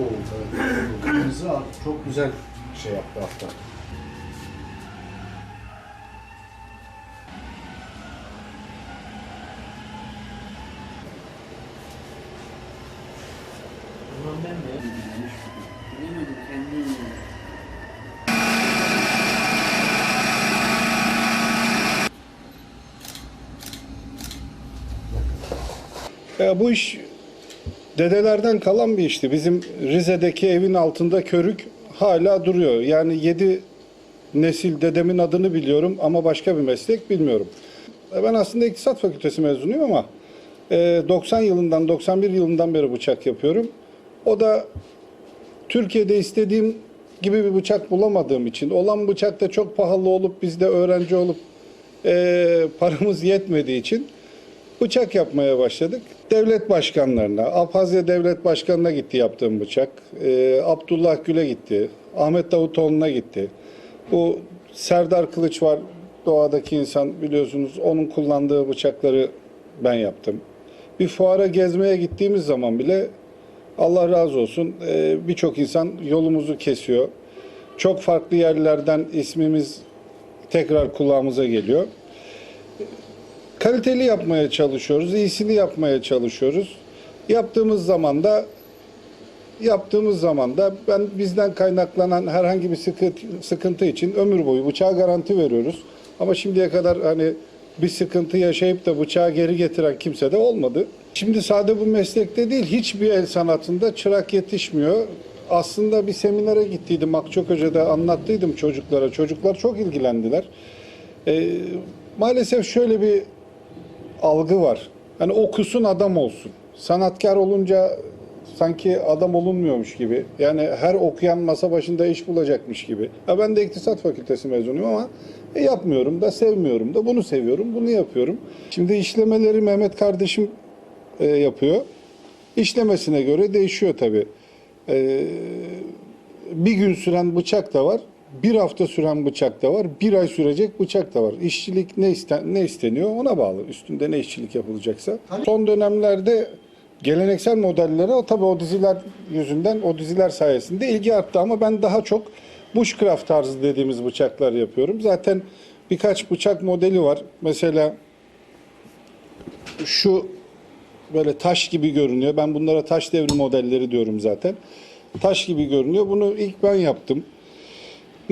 Evet. Kırmızı abi çok güzel şey yaptı. Ulan ben? Bilemedim ya. Ya bu iş dedelerden kalan bir işti. Bizim Rize'deki evin altında körük hala duruyor. Yani yedi nesil dedemin adını biliyorum ama başka bir meslek bilmiyorum. E, Ben aslında iktisat fakültesi mezunuyum ama e, 90 yılından 91 yılından beri bıçak yapıyorum. O da Türkiye'de istediğim gibi bir bıçak bulamadığım için olan bıçak da çok pahalı olup biz de öğrenci olup e, paramız yetmediği için bıçak yapmaya başladık. Devlet başkanlarına, Abhazya Devlet Başkanı'na gitti yaptığım bıçak. E, Abdullah Gül'e gitti. Ahmet Davutoğlu'na gitti. Bu Serdar Kılıç var, doğadaki insan biliyorsunuz. Onun kullandığı bıçakları ben yaptım. Bir fuara gezmeye gittiğimiz zaman bile Allah razı olsun e, birçok insan yolumuzu kesiyor. Çok farklı yerlerden ismimiz tekrar kulağımıza geliyor. Kaliteli yapmaya çalışıyoruz, iyisini yapmaya çalışıyoruz. Yaptığımız zaman da yaptığımız zaman da ben bizden kaynaklanan herhangi bir sıkıntı, sıkıntı için ömür boyu bıçağa garanti veriyoruz. Ama şimdiye kadar hani bir sıkıntı yaşayıp da bıçağı geri getiren kimse de olmadı. Şimdi sade bu meslekte değil, hiçbir el sanatında çırak yetişmiyor. Aslında bir seminere gittiydim, Akçakoca'da anlattıydım çocuklara. Çocuklar çok ilgilendiler. Ee, maalesef şöyle bir algı var. Hani okusun adam olsun. Sanatkar olunca sanki adam olunmuyormuş gibi. Yani her okuyan masa başında iş bulacakmış gibi. Ya ben de iktisat fakültesi mezunuyum ama e, yapmıyorum da sevmiyorum da bunu seviyorum, bunu yapıyorum. Şimdi işlemeleri Mehmet kardeşim e, yapıyor. İşlemesine göre değişiyor tabii. E, bir gün süren bıçak da var. Bir hafta süren bıçak da var. Bir ay sürecek bıçak da var. İşçilik ne, isten, ne isteniyor ona bağlı. Üstünde ne işçilik yapılacaksa. Son dönemlerde geleneksel modellere tabii o diziler yüzünden, o diziler sayesinde ilgi arttı ama ben daha çok bushcraft tarzı dediğimiz bıçaklar yapıyorum. Zaten birkaç bıçak modeli var. Mesela şu böyle taş gibi görünüyor. Ben bunlara taş devri modelleri diyorum zaten. Taş gibi görünüyor. Bunu ilk ben yaptım.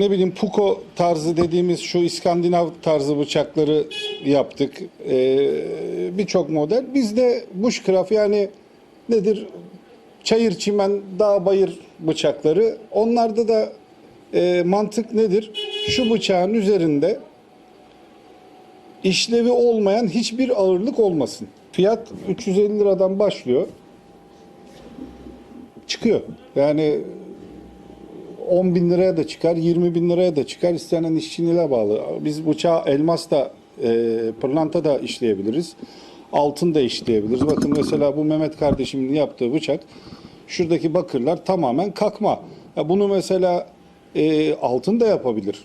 Ne bileyim Puko tarzı dediğimiz şu İskandinav tarzı bıçakları yaptık. Ee, Birçok model. Bizde bushcraft yani nedir? Çayır çimen, dağ bayır bıçakları. Onlarda da e, mantık nedir? Şu bıçağın üzerinde işlevi olmayan hiçbir ağırlık olmasın. Fiyat 350 liradan başlıyor. Çıkıyor. Yani 10 bin liraya da çıkar, 20 bin liraya da çıkar. İstenen işçiliğe bağlı. Biz bıçağı elmas da, e, pırlanta da işleyebiliriz. Altın da işleyebiliriz. Bakın mesela bu Mehmet kardeşimin yaptığı bıçak. Şuradaki bakırlar tamamen kakma. Ya bunu mesela e, altın da yapabilir.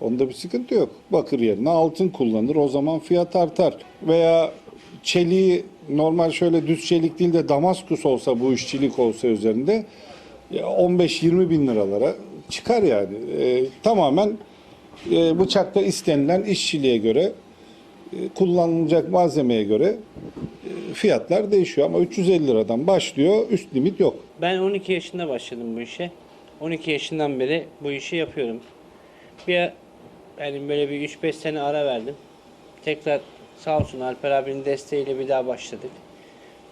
Onda bir sıkıntı yok. Bakır yerine altın kullanır. O zaman fiyat artar. Veya çeliği normal şöyle düz çelik değil de damaskus olsa bu işçilik olsa üzerinde 15-20 bin liralara çıkar yani. Ee, tamamen e, bıçakta istenilen işçiliğe göre e, kullanılacak malzemeye göre e, fiyatlar değişiyor ama 350 liradan başlıyor üst limit yok. Ben 12 yaşında başladım bu işe. 12 yaşından beri bu işi yapıyorum. Bir yani böyle bir 3-5 sene ara verdim. Tekrar sağ olsun Alper abinin desteğiyle bir daha başladık.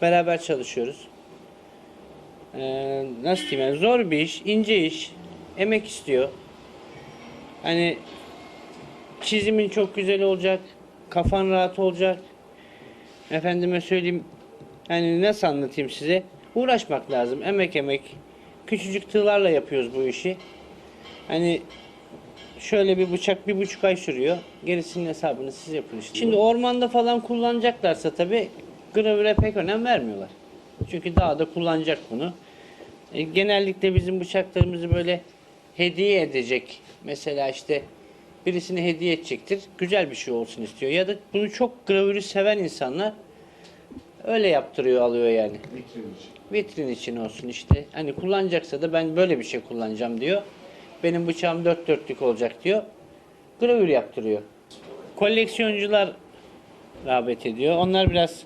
Beraber çalışıyoruz. Ee, nasıl diyeyim yani zor bir iş, ince iş, emek istiyor. Hani çizimin çok güzel olacak, kafan rahat olacak. Efendime söyleyeyim, hani nasıl anlatayım size? Uğraşmak lazım, emek emek. Küçücük tığlarla yapıyoruz bu işi. Hani şöyle bir bıçak bir buçuk ay sürüyor. Gerisinin hesabını siz yapın işte. Şimdi ormanda falan kullanacaklarsa tabii gravüre pek önem vermiyorlar. Çünkü dağda kullanacak bunu. E, genellikle bizim bıçaklarımızı böyle hediye edecek. Mesela işte birisine hediye edecektir. Güzel bir şey olsun istiyor. Ya da bunu çok gravürü seven insanlar öyle yaptırıyor alıyor yani. Vitrin için olsun işte. Hani kullanacaksa da ben böyle bir şey kullanacağım diyor. Benim bıçağım dört dörtlük olacak diyor. Gravür yaptırıyor. Koleksiyoncular rağbet ediyor. Onlar biraz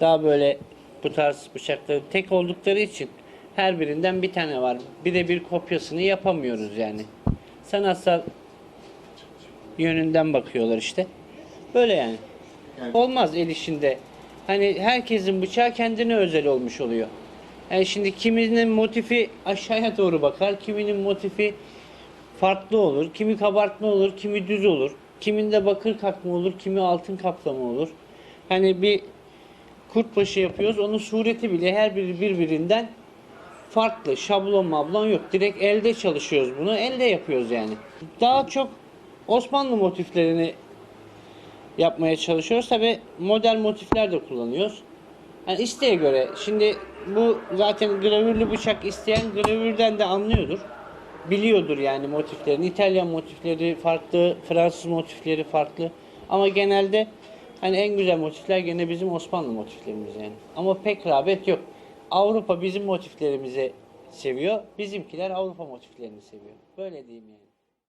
daha böyle bu tarz bıçakları tek oldukları için her birinden bir tane var. Birebir kopyasını yapamıyoruz yani. Sanatsal yönünden bakıyorlar işte. Böyle yani. Olmaz el işinde. Hani herkesin bıçağı kendine özel olmuş oluyor. Yani şimdi kiminin motifi aşağıya doğru bakar, kiminin motifi farklı olur. Kimi kabartma olur, kimi düz olur. Kiminde bakır kakma olur, kimi altın kaplama olur. Hani bir kurtbaşı yapıyoruz. Onun sureti bile her biri birbirinden farklı. Şablon mablon yok. Direkt elde çalışıyoruz bunu. Elde yapıyoruz yani. Daha çok Osmanlı motiflerini yapmaya çalışıyoruz. Tabi model motifler de kullanıyoruz. Yani isteğe göre. Şimdi bu zaten gravürlü bıçak isteyen gravürden de anlıyordur. Biliyordur yani motiflerini. İtalyan motifleri farklı, Fransız motifleri farklı. Ama genelde hani en güzel motifler gene bizim Osmanlı motiflerimiz yani. Ama pek rağbet yok. Avrupa bizim motiflerimizi seviyor. Bizimkiler Avrupa motiflerini seviyor. Böyle diyeyim yani.